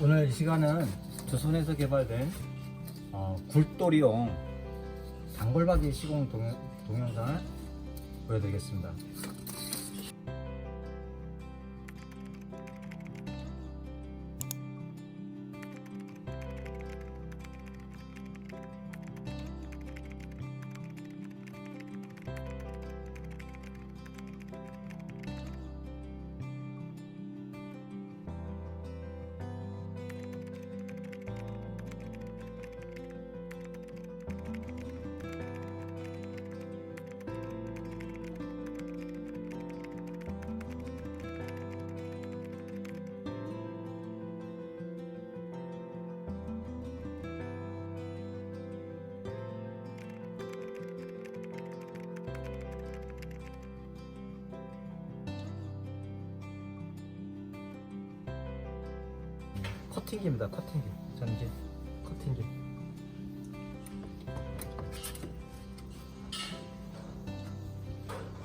오늘 이 시간은 조선에서 개발된 어, 굴돌이용 단골박이 시공 동영, 동영상을 보여드리겠습니다. 커팅기입니다. 커팅기. 전기 커팅기.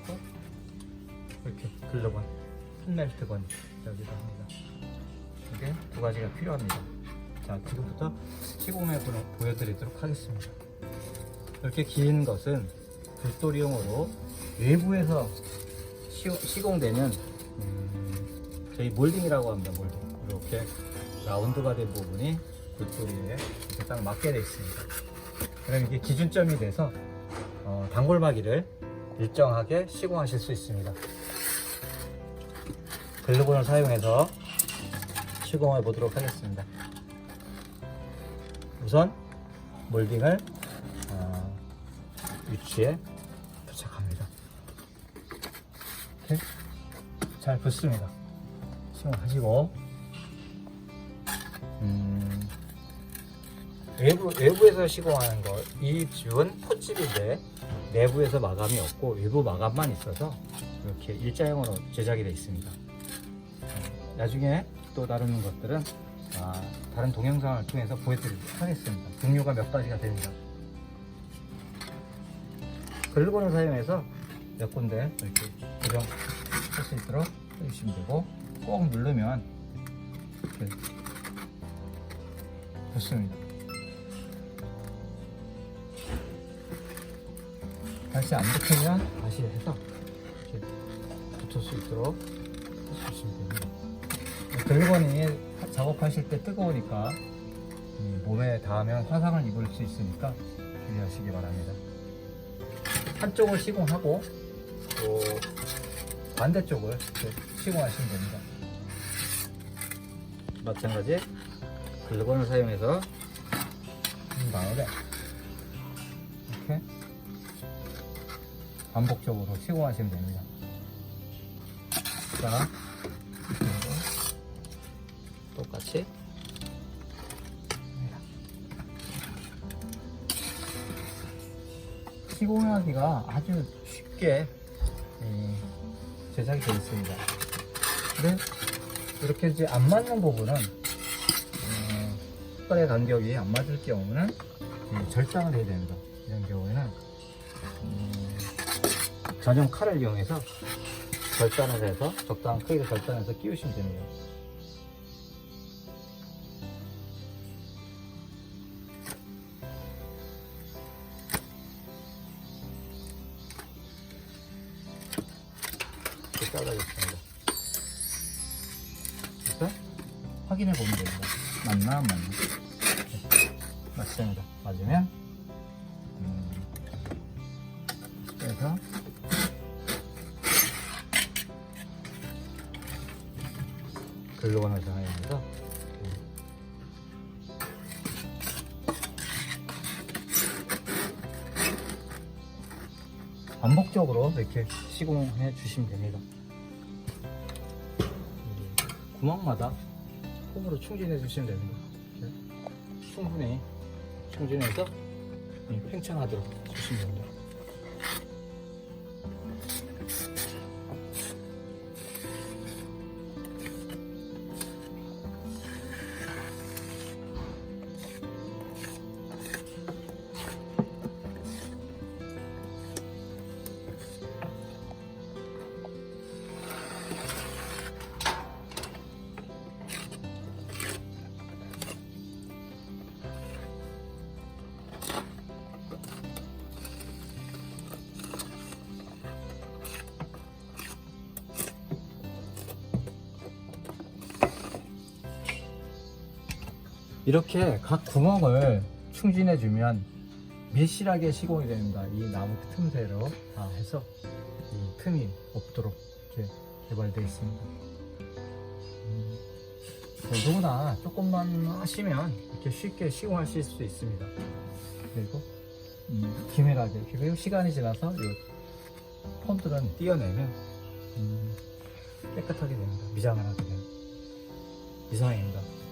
어? 이렇게 글러건 핀멜트건 여기다 합니다. 이게 두 가지가 필요합니다. 자, 지금부터 시공해 보여드리도록 하겠습니다. 이렇게 긴 것은 불도리용으로 외부에서 시, 시공되는 음, 저희 몰딩이라고 합니다. 몰딩. 이렇게 라운드가 된 부분이 불도리에 이렇게 딱 맞게 되어 있습니다. 그럼 이게 기준점이 돼서 어, 단골박이를 일정하게 시공하실 수 있습니다. 글루건을 사용해서 시공해 보도록 하겠습니다. 우선 몰딩을 어, 위치에 부착합니다. 이렇게 잘 붙습니다. 시공하시고 외부, 외부에서 시공하는 거, 이 집은 포집인데 내부에서 마감이 없고 외부 마감만 있어서 이렇게 일자형으로 제작이 되어 있습니다. 어, 나중에 또 다루는 것들은 아, 다른 동영상을 통해서 보여드리도록 하겠습니다. 종류가 몇 가지가 됩니다. 글루건을 사용해서 몇 군데 이렇게 고정할 수 있도록 해주시면 되고 꼭 누르면 이렇게 좋습니다. 다시 안 붙으면 다시 해서 이렇게 붙을 수 있도록 해주시면 됩니다. 글루건이 작업하실 때 뜨거우니까 이 몸에 닿으면 화상을 입을 수 있으니까 주의하시기 바랍니다. 한쪽을 시공하고 또 반대쪽을 시공하시면 됩니다. 마찬가지 글루건을 사용해서 이 마을에 이렇게 반복적으로 시공하시면 됩니다. 자, 똑같이. 시공하기가 아주 쉽게 이, 제작이 되어 있습니다. 근데 이렇게 이제 안 맞는 부분은 어, 숟갈의 간격이 안 맞을 경우는 이 절단을 해야 됩니다. 이런 경우에는 음, 전용 칼을 이용해서 절단을 해서 적당한 크기로 절단해서 끼우시면 됩니다. 이렇게 잘라줬습니다. 그래서 확인해 보면 됩니다. 맞나 안 맞나? 네, 맞습니다. 맞으면 음, 그래서 글루건을 사용해서 반복적으로 이렇게 시공해 주시면 됩니다. 이 구멍마다 폼으로 충진해 주시면 됩니다. 이렇게 충분히 충진해서 이 팽창하도록 주시면 됩니다. 이렇게 각 구멍을 충진해주면 밀실하게 시공이 됩니다. 이 나무 틈새로 다 해서 이 틈이 없도록 이렇게 개발되어 있습니다. 음, 뭐 누구나 조금만 하시면 이렇게 쉽게 시공하실 수 있습니다. 그리고 음, 기밀하게 그리고 시간이 지나서 이 펌들은 띄어내면 음, 깨끗하게 됩니다. 미장을 하게 됩니다. 이상입니다.